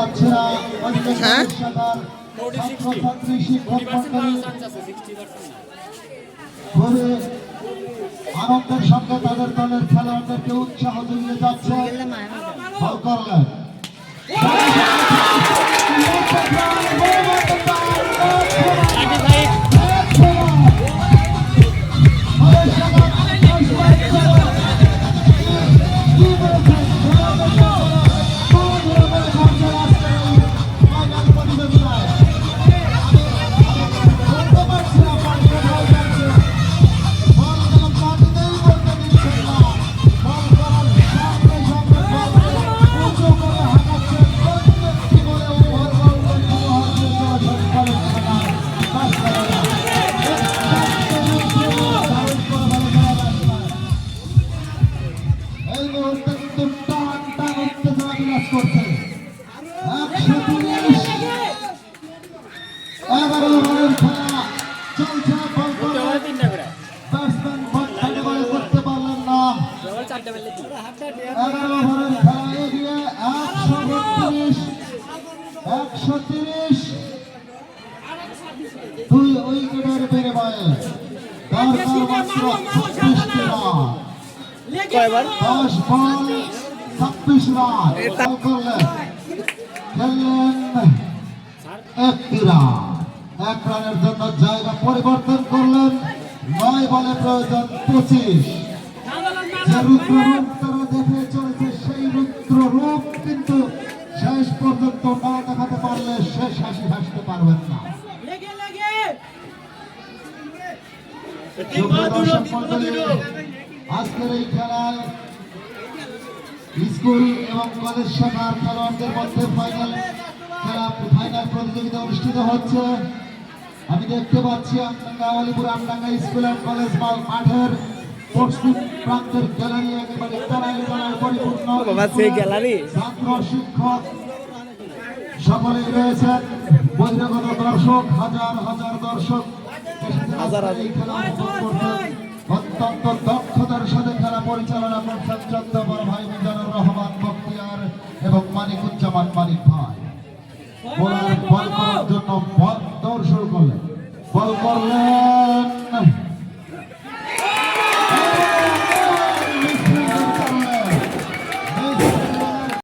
হ্যাঁ? আনন্দের সঙ্গে তাদের দলের খেলোয়াড়দেরকে উৎসাহ দিয়ে যাচ্ছে। টান উত্তেজনা বিরাজ করছে একশো তিরিশ এগারো ওভারের খেলা চলছে ব্যাটসম্যান বল করতে পারলেন না এগারো একশো বত্রিশ দুই উইকেটের বিনিময়ে। দরকার মাত্র ছত্রিশটি রান কয়বার? ছাব্বিশ রান। বল করলেন। খেললেন একটি রান। এক রানের জন্য জায়গা পরিবর্তন করলেন। নয় বলে প্রয়োজন পঁচিশ। যে রুদ্ররূপ তারা দেখে চলেছে সেই রুদ্ররূপ কিন্তু শেষ পর্যন্ত না দেখাতে পারলে শেষ হাসি হাসতে পারবেন না। আজকের এই খেলায় স্কুল এবং কলেজ শাখার খেলোয়াড়দের মধ্যে ফাইনাল খেলা ফাইনাল প্রতিযোগিতা অনুষ্ঠিত হচ্ছে আমি দেখতে পাচ্ছি Amdanga Alipur Amdanga school and college মাঠের পশ্চিম প্রান্তের গ্যালারি একেবারে তারায় তারায় পরিপূর্ণ গ্যালারি? ছাত্র শিক্ষক সকলেই রয়েছেন বহিরাগত দর্শক হাজার হাজার দর্শক হাজার হাজার। এই খেলা। অত্যন্ত পরিচালনা করছেন চন্দ্রবর ভাই মিজানুর রহমান বক্তিয়ার এবং মানিকুজ্জামান মানিক ভাই। বোলার বল করার জন্য বল দৌড় শুরু করলেন। বল করলেন।